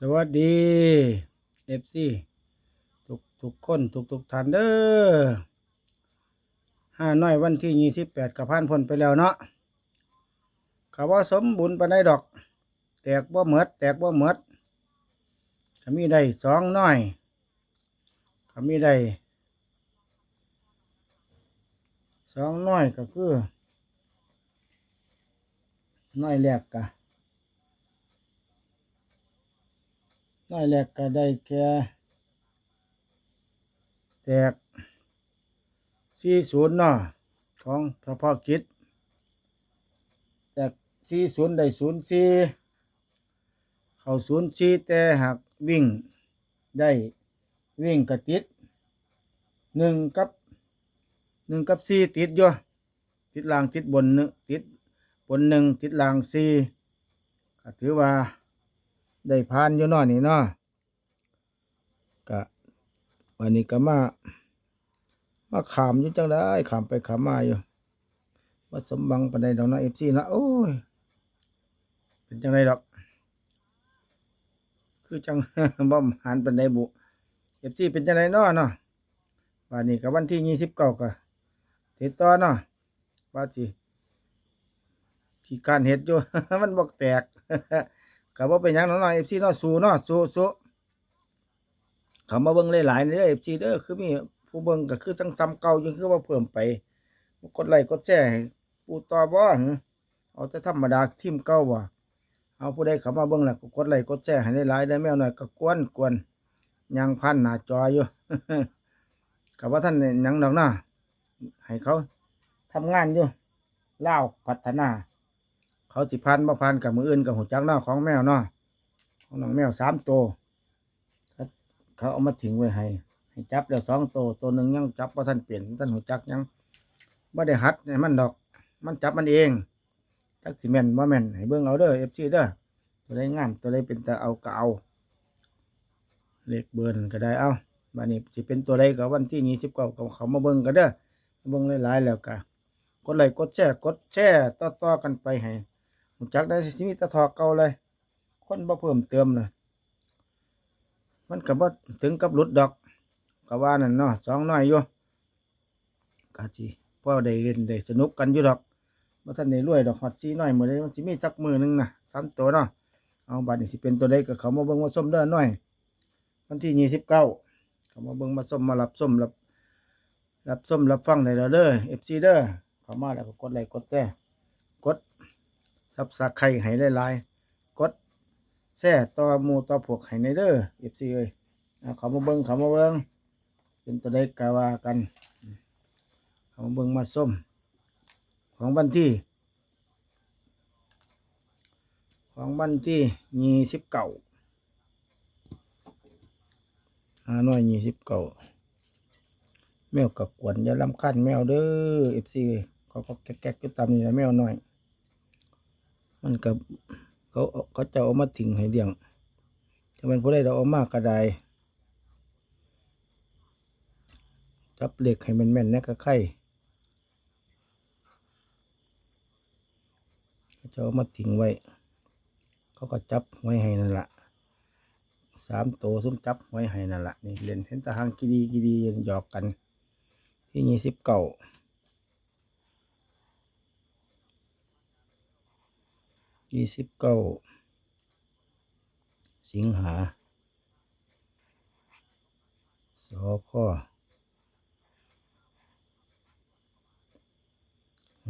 สวัสดีเอฟซีทุกทุกคนทุกทุกท่านเด้อห้าน้อยวันที่ยี่สิบแปดกับพันพ้นไปแล้วเนาะเขาว่าสมบุญปานใดดอก แตกบ่เหมดแตกบ่เหมดก็มีได้สองน้อยก็มีได้สองน้อยก็คือ น้อยแรกกะ น้อยแรกก็ได้แค่แตกสี่ศูนย์เนาะของเฉพาะกิจแตกสี่ศูนย์ได้ศูนย์สี่เข้าศูนย์สี่แต่หากวิ่งได้วิ่งกระติดหนึ่งกับหนึ่งกับสี่ติดอยู่ติดล่างติดบนหนึ่งติดบนหนึ่งติดล่างสี่ก็ถือว่า ได้ผ่านอยู่นาะนี่เนาะกะวันนี้ก็มามาขามอยู่จังได้ขามไปขามมาอยู่ว่าสมบังปันใดดอกเนะเอฟซีนะโอ้ยเป็นจังไรดอก คือจังบ่มหันปันใดบุเอฟซีเป็นจังไรเนาะเนาะวันนี้ก็วันที่ยี่สิบเก้าก็ติดต่อเนาะว่าสิที่การเห็ดอยู่ มันบอกแตก ก็บ่เป็นหยังเนาะเนาะ FC เนาะสู้เนาะสู้สู้เขามาเบิ่งหลายๆเด้อ FC เด้อคือมีผู้เบิ่งก็คือจังซ้ำเก่ายังคือว่าเพิ่มไปกดไลค์กดแชร์ให้ปูต่อบ่หึเอาแต่ธรรมดาทีมเก่าบ่เอาผู้ใดเข้ามาเบิ่งแล้วก็กดไลค์กดแชร์ให้หลายๆได้แมวหน่อยก็กวนกวนยังพันหน้าจออยู่ ก็ว่าท่านหยังดอกเนาะให้เขาทำงานอยู่เล่าวพัฒนา เขาสิพันบ่พันกับมืออื่นกับหัวจักเนาะของแมวเนาะของน้องแมวสามตัวเขาเอามาถิงไว้ให้ให้จับแล้วสองตัวตัวหนึ่งยังจับว่าท่านเปลี่ยนท่านหัวจักยังไม่ได้หัดให้มันดอก มันจับมันเองจักสิแมนว่าแมนให้เบิ่งเอาเด้อเอฟซีเด้อตัวใดงามตัวใดเป็นตาเอาก็เอาเลขเบอร์นก็ได้เอาบัดนี้สิเป็นตัวใดก็วันที่ยี่สิบเก้าเขามาเบิ่งกันเด้อเบิ่งหลายๆแล้วก็กดไลค์กดแชร์กดแชร์ต่อๆกันไปให้ รู้จักได้สิมีตะทอเก่าเลย คนบ่เพิ่มเติมเลยมันก็บ่ถึงกับหลุดดอกก็ว่านั่นเนาะสองน้อยอยู่กะจีพ่อได้เล่นได้สนุกกันอยู่ดอกบ่ทันได้รวยดอกฮอดซีน้อยมือใดมันสิมีสักมือหนึงน่ะสามตัวเนาะเอาบัดนี้สิเป็นตัวใดก็เขามาเบิ่งมาส้มเด้อน้อยวันที่ยี่สิบเก้าเขามาเบิ่งมาส้มมารับส้มรับรับส้มรับฟังได้แล้วเด้อ FC เด้อเขามาแล้วก็กดไลค์กดแชร์กด ซับสักไข่ให้หลายๆกดแซ่ต่อมูต่อพวกให้ในเด้อเอฟซีเอ้ยเอาเขามาเบิ้งเขามาเบิ้งเป็นตัวได้กาวากันเขามาเบิ้งมาส้ม ของบันที่ ของบันที่ยี่สิบเก้าห้าน้อยยี่สิบเก้าแมวกับกวนอย่าลำคันแมวเด้อเอฟซีเขาก็แก๊กๆก็ตามนี่นะแมวหน้อย มันกับเขาเขาจะเอามาทิ้งให้เลี้ยงถ้าเป็นผู้ใดเราเอามากระไดจับเหล็กให้มันแม่นนะกระไข่เขาจะเอามาทิ้งไว้ เขาก็จับไว้ให้นั่นแหละสามตัวซุ้มจับไว้ให้นั่นแหละนี่เล่นเห็นตาหางกีดีกีดีหยอกกัน ที่ยี่สิบเก่า ยี่สิบเก้าสิงหา สอข้อ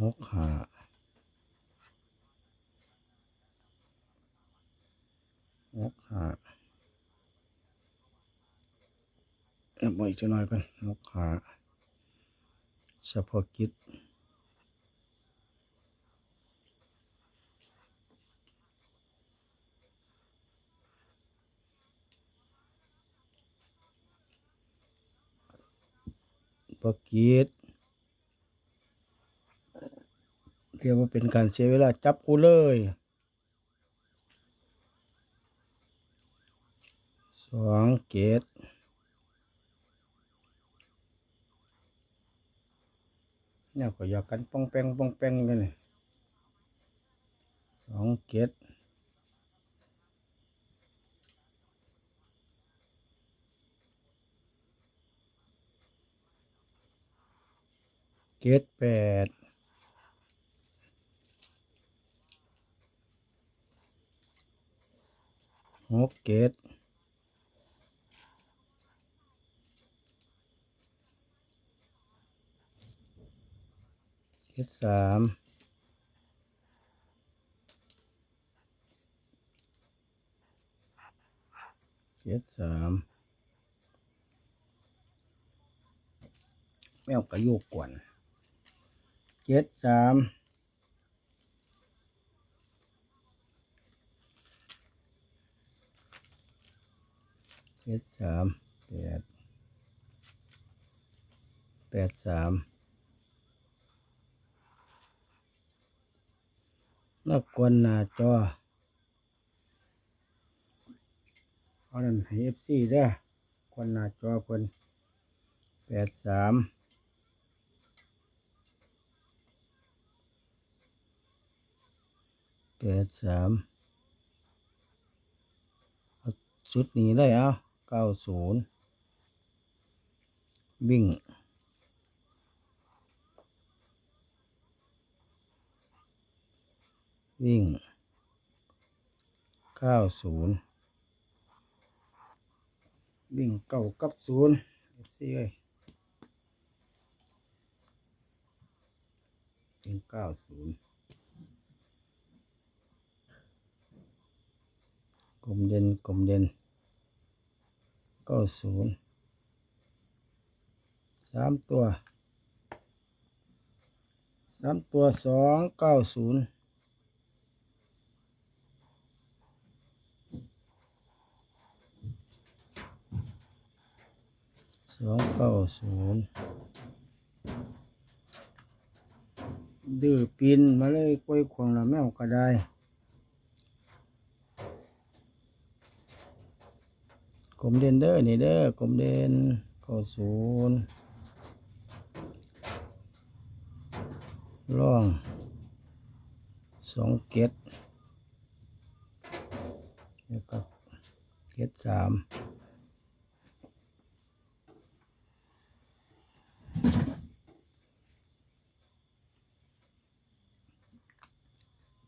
หกหาหกหาเอาไปอีกจะน้อยกันหกหาเฉพาะกิจ ปกีดเรียกว่าเป็นการเสียเวลาจับกูเลยสองเกตเนี่ยก็อยากกันป้องแปงป้องแปงกันเลยสองเกต จ็ดแปดหกเจ็ดเจ็ดสามเจ็ดสามแมวกระโยกกวน เจ็ดสามเจ็ดสามแปดแปดสามนักกวนหน้าจอเอานั่นให้เอฟซีเด้อกวนหน้าจอเพิ่นแปดสาม แป ดสามชุดนี้เลยเอาเก้าศูนย์วิ่งวิ่งเก้าศูนย์วิ่งเก้ากับศูนย์สี่เลยวิ่งเก้าศูนย์ ลมเด่นกลมเด่นเก้าศูนย์สามตัวสามตัวสองเก้าศูนย์สองเก้าศูนย์ดื้อปีนมาเลยกล้วยควงละแมวก็ได้ กลมเด่นเด้อนี่เด้อกลมเด่นเข้าศูนย์ร่องสองเกตแล้วก็เกตสาม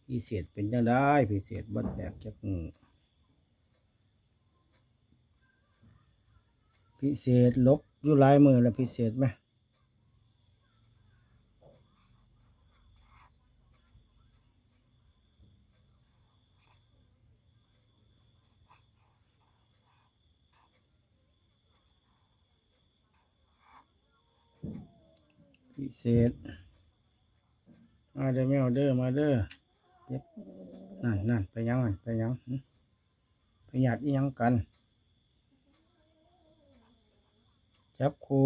พิเศษเป็นจังได้พิเศษบัดแบกจักหนึ่ง พิเศษลบอยู่ลายมือแล้วพิเศษไหมพิเศษมาเด้อแมวเด้อมาเด้อเจ็บนั่นนั่นไปยังนั่นไปยังหึไปหยาดอีหยังกัน จับคู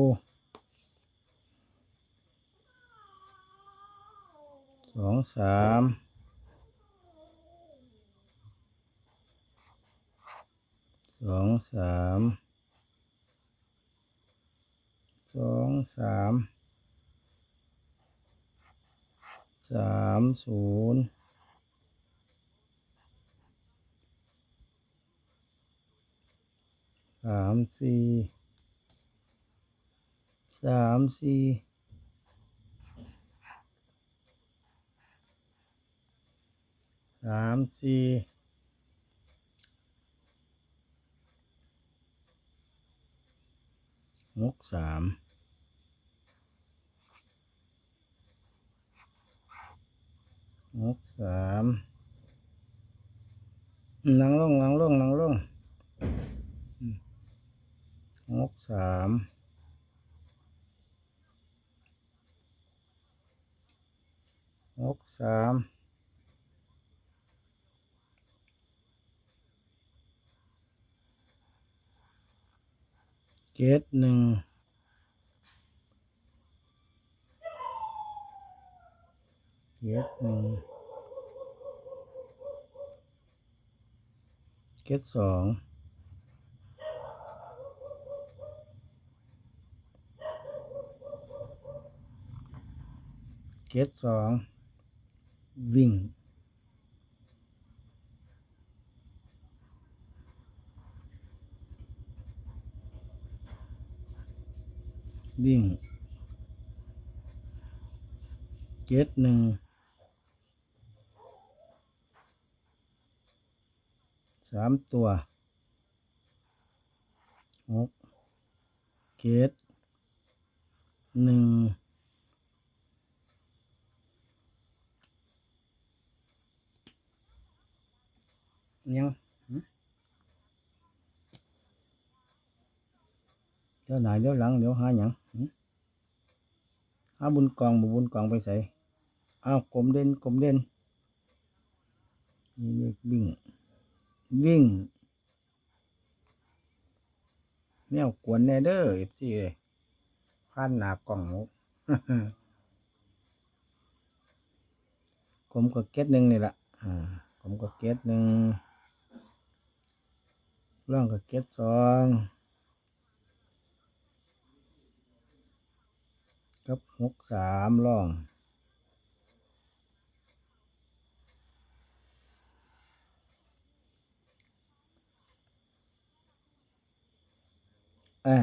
สองสามสองสามสองสามสามศูนย์สามสี่ สามสี่สามสี่หกสามหกสามนั่งลงนั่งลงนั่งลงหกสาม กสามเจ็ดหนึ่งเจ็ดหนึ่งเจ็ดสองเจ็ดสอง วิ่ง วิ่งเจ็ดหนึ่งสามตัวหกเจ็ดหนึ่ง ยังเดี๋ยวหนาเดี๋ยวหลังเดี๋ยวหาหยังหาบุญกองบ่บุญกองไปใส่อ้าวกลมเด่นกลมเด่นนี่วิ่ง วิ่งแนวกวนแน่เด้อเอฟซีเลยผ่านหนากล่องหมูผมก็เก็ตหนึ่งนี่แหละอ่าผมก็เก็ตหนึ่ง ร่องก็เก็ตสองกับหกสามร่องอ่า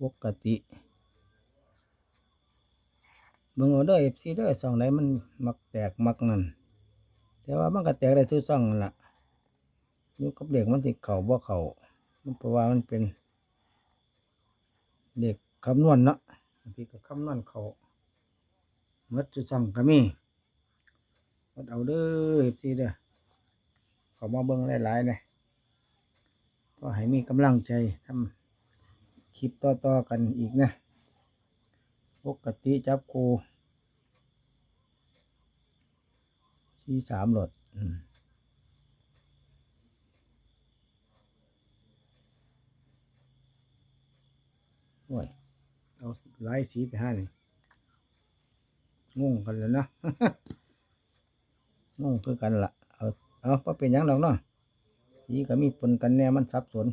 ปกติเบิ่งเอาเด้อ FC เด้อช่องไหนมันมักแตกมักนั่นแต่ว่ามันก็แตกได้ทุกช่องนั่นล่ะ อยู่กับเด็กมันสิเข้าบ่เข้ามันเพราะว่ามันเป็น เด็กคำนวณเนาะบางทีก็คำนวณเขาหมดทุกช่งก็มีหมดเอาเด้อ FC เด้อเขามาเบิ่งหลายๆเนี่ยก็ให้มีกำลังใจทำคลิปต่อๆกันอีกนะปกติจับโครูสี่สามหลดอืม โอ้ยเอาลายสีไปห้านี่งงกันเลยเนะงงคือกันละเอาเอาเพราะเป็นยังดอกเนาะสีก็มีปนกันแน่มันสับสน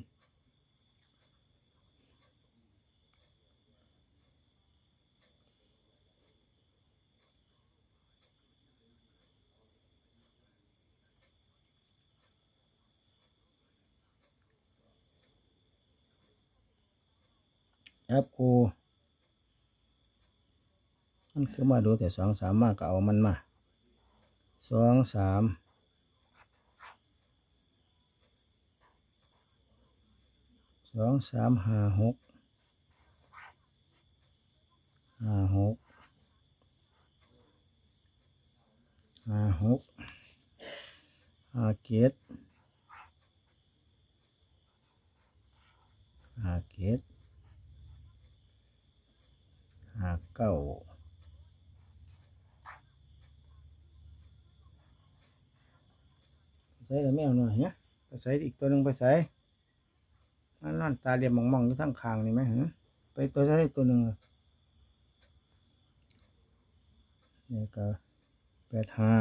ครับครูมันคือมาดูแต่สองสามมากก็เอามันมาสองสามสองสามห้าหกห้าหกห้าหกห้าเจ็ดห้าเจ็ด หาเก้าใส่ แมวหน่อยเนี่ยไปใส่อีกตัวหนึ่งไปใส่มันนั่นตาเรียมมองๆอยู่ทั้งคางนี่ไหมฮะไปตัวใส่ตัวหนึ่งอะนี่ก็แปดห้า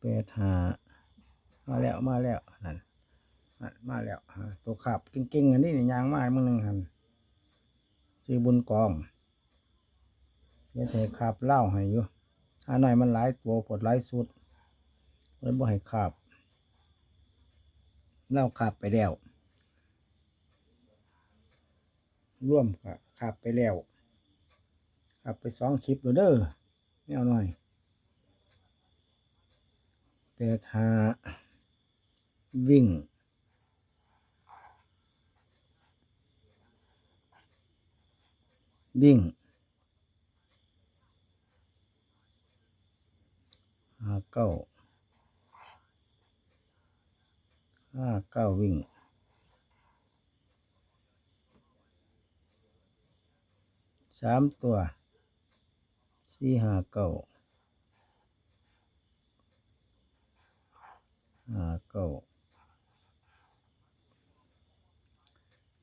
แปดห้ามาแล้วมาแล้วนั่นมาแล้วตัวขับเก่งๆอันนี้นี่ยางมาให้มึงหนึ่งหันซื้อบุญกองเดี๋ยวให้ขาบเล่าให้อยู่ ถ้าหน่อยมันหลายตัวปวดหลายสุดเลยบ่ให้ขาบเล่าขาบไปแล้วร่วมกับขาบไปแล้วขาบไปสองคลิปแล้วเด้อแนวหน่อยแต่ถ้าวิ่งวิ่ง ห้าเก้าห้าเก้าวิ่งสามตัวสี่ห้าเก้าห้าเก้า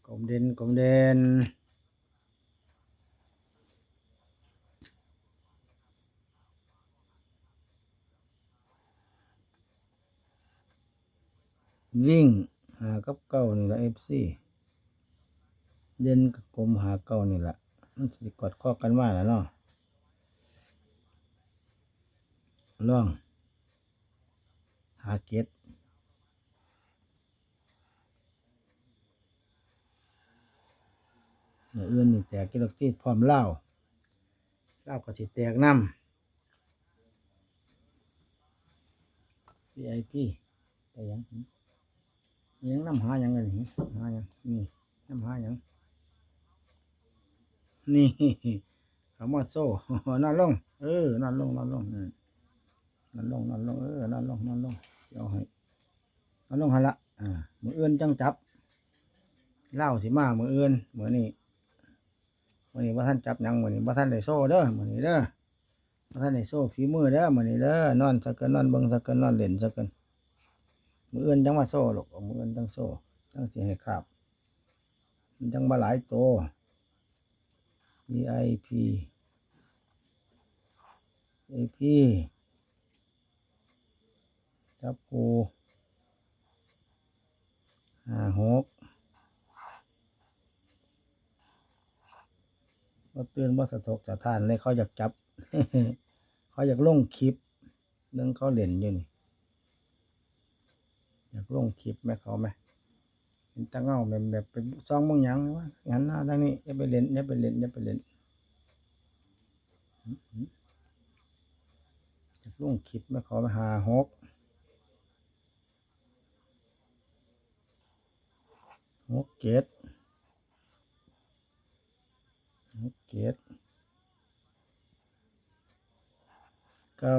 กลมเด่นกลมเด่น วิ่งหากับเก้านี่ละเอฟซีเด่นกับกลมหาเก้านี่ละมันสิกอดข้อกันมาแล้วเนาะล่องหาเก็ดเมื่ออื่นนี่แตกกิโลที่พร้อมเหล้าเหล้าก็สิแตกน้ำ VIP ไปยังหึ ยังน้ำหายังไงนี่หายังนี่น้ำหายังนี่ขามาโซ่นอนลง เออนอนลงนอนลงอืมนอนลงนอนลงเออนอนลงนอนลงเอาให้นอนลงหันละอ่ามืออื่นจังจับเล้าสิมามืออื่นมือนี้มือนี้ว่าท่านจับยังมือนี้ว่าท่านได้โซ่เด้อมือนี้เด้อว่าท่านได้โซ่ฝีมือเด้อมือนี้เด้อนอนสักกันนอนเบิ่งสักกันนอนเล่นสักกัน มืออื่นจังมาโซ่หรอกมืออื่นจังโซ่จังเสิให้ขาบมันจังมาหลายโต VIP VIP จับกูห้าหกว่าเตื่นว่าสะทกสะท้านเลยเขาอยากจับ เขาอยากลงคลิปเรื่องเขาเล่นอยู่นี่ อยากลงคลิปไหมเขาไหมเป็นตาเงาแบบแบบเป็นซองมึงหยังวะหันหน้าทางนี้อย่าไปเล่นอย่าไปเล่นอย่าไปเล่นอยากลงคลิปไหมเขาไปหาหกหกเจ็ดหกเจ็ดเก้า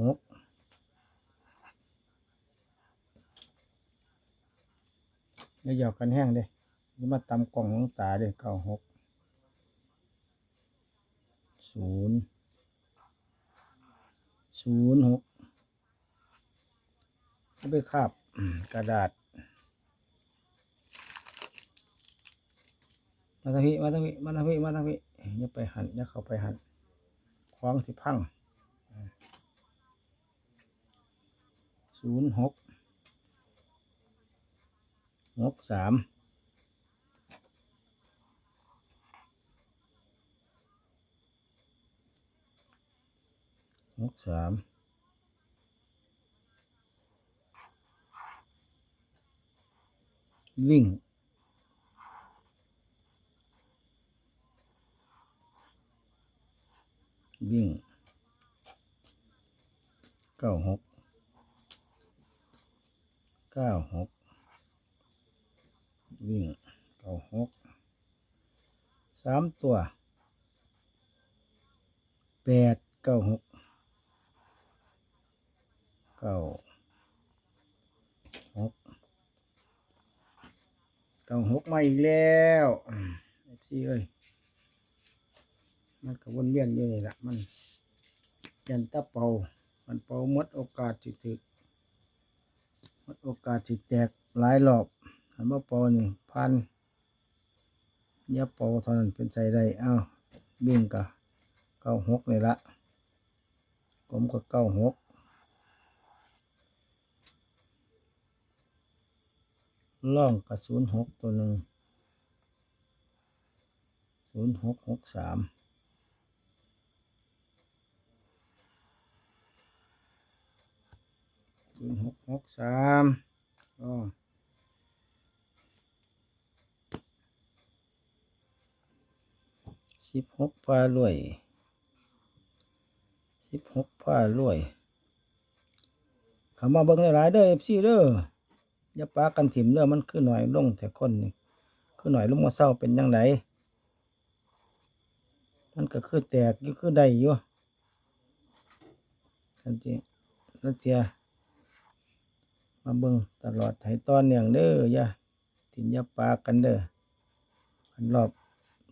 หก อย่าหยอกกันแห้งเด้นี่มาตำกล่องของตาเด้เก้าหกศูนย์ศูนย์หกเอาไปคาบกระดาษ มาทางพี่มาทางพี่มาทางพี่มาทางพี่อย่าไปหันอย่าเข้าไปหันคว้างสิพังศูนย์หก หกสามหกสามวิ่งวิ่งเก้าหกเก้าหก วิ่งเก้าหกสามตัวแปดเก้าหกเก้าหกเก้าหกมาอีกแล้วเอฟซีเอ้ยมันก็วนเวียนอยู่นี่แหละมันยันตะเป่ามันเป่าหมดโอกาสสิถึกหมดโอกาสสิแตกหลายรอบ อันว่าป่านี่พันยาเป่าเท่านั้นเป็นใจได้อ้าววิ่งกะเก้าหกเลยละผมก็เก้าหกล่องกับศูนย์หกตัวหนึ่งศูนย์หกหกสามศูนย์หกหกสามอ๋ สิบหกผ้ารวยสิบหกผ้ารวยเขามาเบิ่งหลายๆเด้อเอฟซีเด้ออย่าปากันถิ่มเด้อมันคือหน่อยลงแต่คนนี่คือหน่อยลงมาเศร้าเป็นยังไงมันก็คือแตกอยู่คือใดอยู่ทันทีแล้วเทียมาเบิ่งตลอดให้ตอนอย่างเด้ออย่าถิ่มอย่าปากันเด้ออันรอบ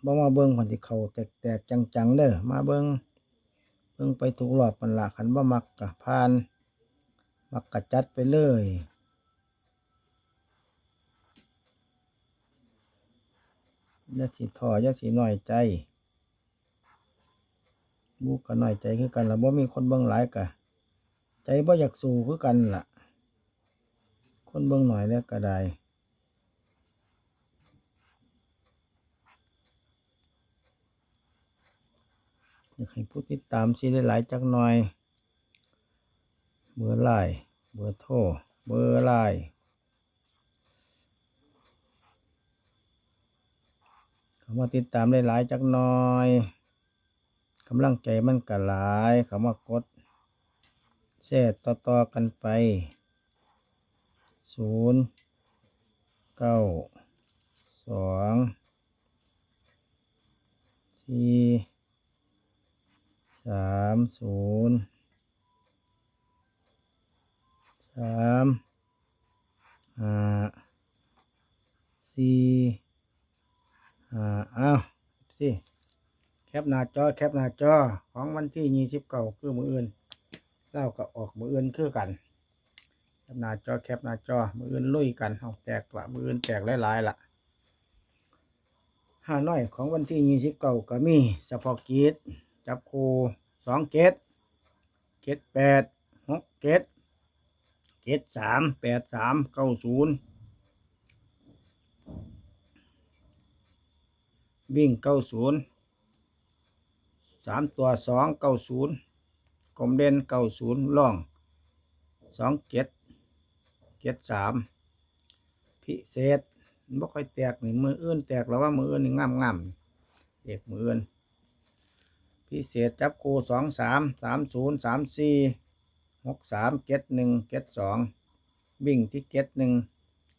บ่มาเบิ่งคนที่เขาแตกๆจังๆเด้อมาเบิ่งเบิ่งไปถูกรอบมันละคันบ่มักกะผ่าน มักกะจัดไปเลยยาสิท้อยาสิน้อยใจบูก็น้อยใจคือกันละบ่มีคนเบิ่งหลายกะใจบ่อยากสู้คือกันล่ะ คนเบิ่งหน่อยแล้วก็ได้ อยากให้ผู้ติดตามสิได้หลายจักหน่อย เบอร์ไลน์เบอร์โทรเบอร์ไลน์เขามาติดตามได้หลายจักหน่อยกำลังใจมันก็หลายเขามากดแชร์ต่อๆกันไปศูนย์เก้าสองสี่ สามศูนย์สามห้าสี่ห้าอ้าวสิแคปหน้าจอ แคปหน้าจอ ของวันที่ยี่สิบเก้าคือมืออื่นเล่าก็ออกมืออื่นคือกัน แคปหน้าจอ แคปหน้าจอ มืออื่นลุยกันเอาแตกละมืออื่นแตกหลายๆละห้าน้อยของวันที่ยี่สิบเก้าก็มีเฉพาะกิจ จับคูสองเกตเกตแปดหกเกตเกตสามแปดสามเก้าศูนย์วิ่งเก้าศูนย์สามตัวสองเก้าศูนย์กลมเด่นเก้าศูนย์ล่องสองเกตเจ็ดสามพิเศษมันบ่ค่อยแตกนี่มืออื่นแตกแล้วว่ามืออื่นนี่งามงามๆเด็กมืออื่น พิเศษจับคู่สองสามสามศูนย์สามสี่หกสามเจ็ดหนึ่งเจ็ดสองวิ่งที่เจ็ดหนึ่ง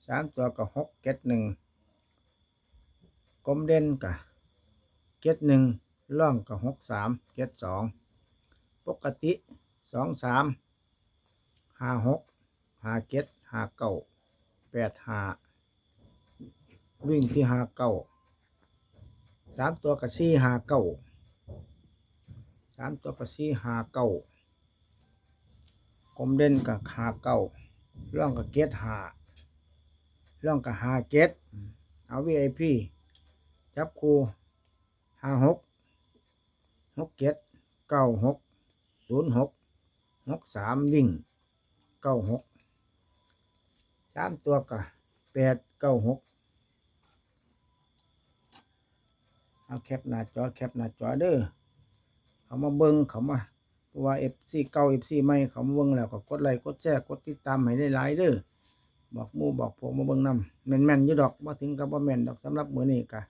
สามตัวกับหกเจ็ดหนึ่งกลมเด่นกับเจ็ดหนึ่งล่องกับหกสามเจ็ดสองปกติสองสามห้าหกห้าเจ็ดห้าเก้าแปดห้าวิ่งที่ห้าเก้าสามตัวกับสี่หาเก้าามตัวกับสี่หาเก้ากลมเด่นกับหาเก้าร่องกับเกตหาร่องกับหาเกตเอาวีไอพีจับคู่หาหกหกเจ็ดเก้าหกศูนย์หกหกสามวิ่งเก้าหกสามตัวกะแปดเก้าหกเอาแคปหน้าจอแคปหน้าจอเด้อ เขามาเบิ้งเขามาเพราะว่าเอฟซีเก้าเอฟซีไม่เขามาเบิ้งแล้วก็กดไลค์กดแชร์กดติดตามให้ได้หลายเด้อบอกมู่บอกพวกมาเบิ้งนำแม่นแม่นอยู่ดอกว่าถึงกับว่าแม่นดอกสำหรับมือนี้กะ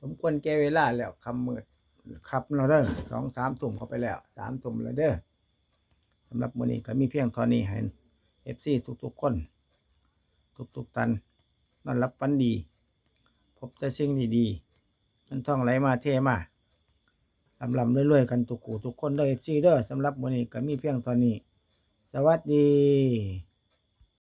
สมควรแก่เวลาแล้วคำมืดขับเราเด้อสองสามตุ่มเข้าไปแล้วสามตุ่มแล้วเด้อสำหรับมือนี้ก็มีเพียงเท่านี้ให้เอฟซีทุกๆคน ทุกๆตันนอนรับฝันดี พบแต่สิ่งดีๆมันท่องไหลมาเทมา ลำลำเรื่อยๆกันทุกคู่ทุกคนเด้อเอฟซีเด้อสำหรับวันนี้ก็มีเพียงเท่านี้ สวัสดี